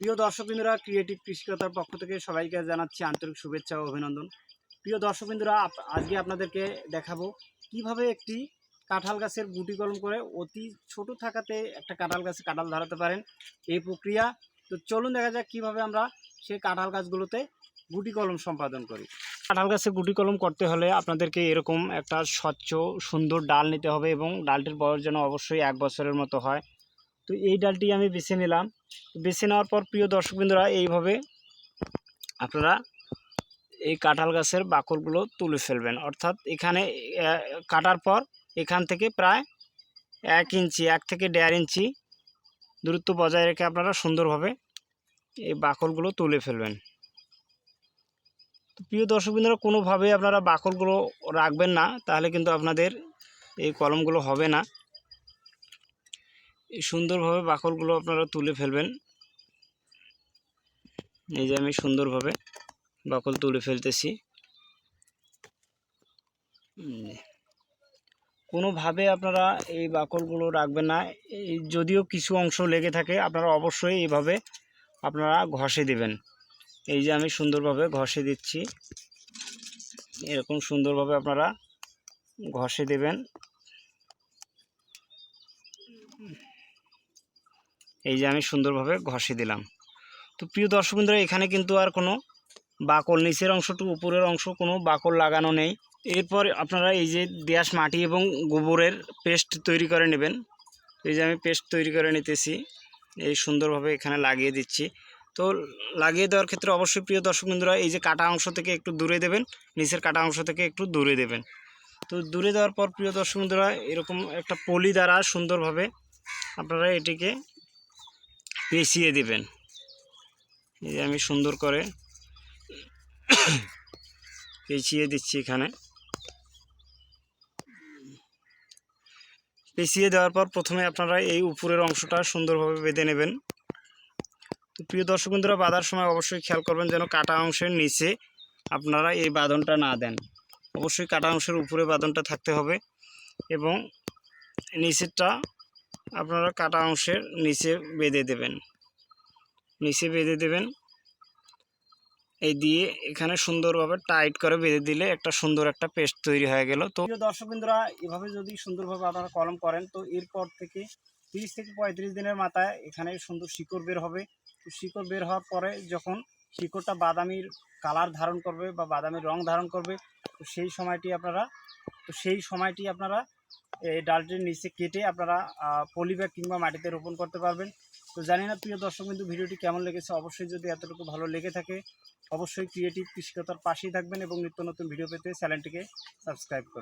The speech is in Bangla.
প্রিয় দর্শকবৃন্দরা ক্রিয়েটিভ কৃষিকতার পক্ষ থেকে সবাইকে জানাচ্ছি আন্তরিক শুভেচ্ছা ও অভিনন্দন। প্রিয় দর্শকবৃন্দরা আজকে আপনাদেরকে দেখাবো কীভাবে একটি কাঁঠাল গাছের গুটি কলম করে অতি ছোট থাকাতে একটা কাঁঠাল গাছে কাঁঠাল ধরাতে পারেন। এই প্রক্রিয়া, তো চলুন দেখা যাক কীভাবে আমরা সেই কাঁঠাল গাছগুলোতে গুটি কলম সম্পাদন করি। কাঁঠাল গাছে গুটি কলম করতে হলে আপনাদেরকে এরকম একটা স্বচ্ছ, সুন্দর ডাল নিতে হবে এবং ডালটির বয়স যেন অবশ্যই এক বছরের মতো হয়। তো এই ডালটি আমি বেছে নিলাম। বেছে নেওয়ার পর প্রিয় দর্শকবৃন্দরা, এইভাবে আপনারা এই কাঁঠাল গাছের বাকলগুলো তুলে ফেলবেন। অর্থাৎ এখানে কাটার পর এখান থেকে প্রায় এক ইঞ্চি, এক থেকে দেড় ইঞ্চি দূরত্ব বজায় রেখে আপনারা সুন্দরভাবে এই বাকলগুলো তুলে ফেলবেন। প্রিয় দর্শকবৃন্দরা কোনোভাবে আপনারা বাকলগুলো রাখবেন না, তাহলে কিন্তু আপনাদের এই কলমগুলো হবে না। সুন্দরভাবে বাকলগুলো আপনারা তুলে ফেলবেন। এই যে আমি সুন্দরভাবে বাকল তুলে ফেলতেছি। কোনোভাবে আপনারা এই বাকলগুলো রাখবেন না। যদিও কিছু অংশ লেগে থাকে, আপনারা অবশ্যই এইভাবে আপনারা ঘষে দিবেন। এই যে আমি সুন্দরভাবে ঘষে দিচ্ছি। এরকম সুন্দরভাবে আপনারা ঘষে দেবেন। এই যে আমি সুন্দরভাবে ঘষে দিলাম। তো প্রিয় দর্শক বন্ধুরা এখানে কিন্তু আর কোনো বাকল, নিচের অংশটুকু, উপরের অংশ কোনো বাকল লাগানো নেই। এরপর আপনারা এই যে দেয়াস মাটি এবং গোবরের পেস্ট তৈরি করে নেবেন। এই যে আমি পেস্ট তৈরি করে নিতেছি, এই সুন্দরভাবে এখানে লাগিয়ে দিচ্ছি। তো লাগিয়ে দেওয়ার ক্ষেত্রে অবশ্যই প্রিয় দর্শক বন্ধুরা এই যে কাটা অংশ থেকে একটু দূরে দেবেন, নিচের কাটা অংশ থেকে একটু দূরে দেবেন। তো দূরে দেওয়ার পর প্রিয় দর্শক বন্ধুরা এরকম একটা পলি দ্বারা সুন্দরভাবে আপনারা এটিকে পেঁচিয়ে দিবেন। এই যে আমি সুন্দর করে পেঁচিয়ে দিচ্ছি এখানে। পেঁচিয়ে দেওয়ার পর প্রথমে আপনারা এই উপরের অংশটা সুন্দরভাবে বেঁধে নেবেন। তো প্রিয় দর্শক বন্ধুরা, বাঁধার সময় অবশ্যই খেয়াল করবেন যেন কাটা অংশের নিচে আপনারা এই বাঁধনটা না দেন। অবশ্যই কাটা অংশের উপরে বাঁধনটা থাকতে হবে এবং নিচেরটা আপনারা কাটা অংশের নিচে বেঁধে দেবেন। নিচে বেঁধে দেবেন। এই দিয়ে এখানে সুন্দরভাবে টাইট করে বেঁধে দিলে একটা সুন্দর একটা পেস্ট তৈরি হয়ে গেল। তো দর্শক বিন্দুরা এভাবে যদি সুন্দরভাবে আপনারা কলম করেন, তো এরপর থেকে তিরিশ থেকে পঁয়ত্রিশ দিনের মাথায় এখানে সুন্দর শিকড় বের হবে। তো শিকড় বের হওয়ার পরে যখন শিকড়টা বাদামির কালার ধারণ করবে বা বাদামির রং ধারণ করবে, তো সেই সময়টি আপনারা, তো সেই সময়টি আপনারা এই ডালটির নিচে কেটে আপনারা পলিব্যাগ কিংবা মাটিতে রোপণ করতে পারবেন। তো জানি না, প্রিয় দর্শক কিন্তু ভিডিওটি কেমন লেগেছে? অবশ্যই যদি এতটুকু ভালো লেগে থাকে, অবশ্যই ক্রিয়েটিভ কৃষিকতার পাশেই থাকবেন এবং নিত্য নতুন ভিডিও পেতে চ্যানেলটিকে সাবস্ক্রাইব করবেন।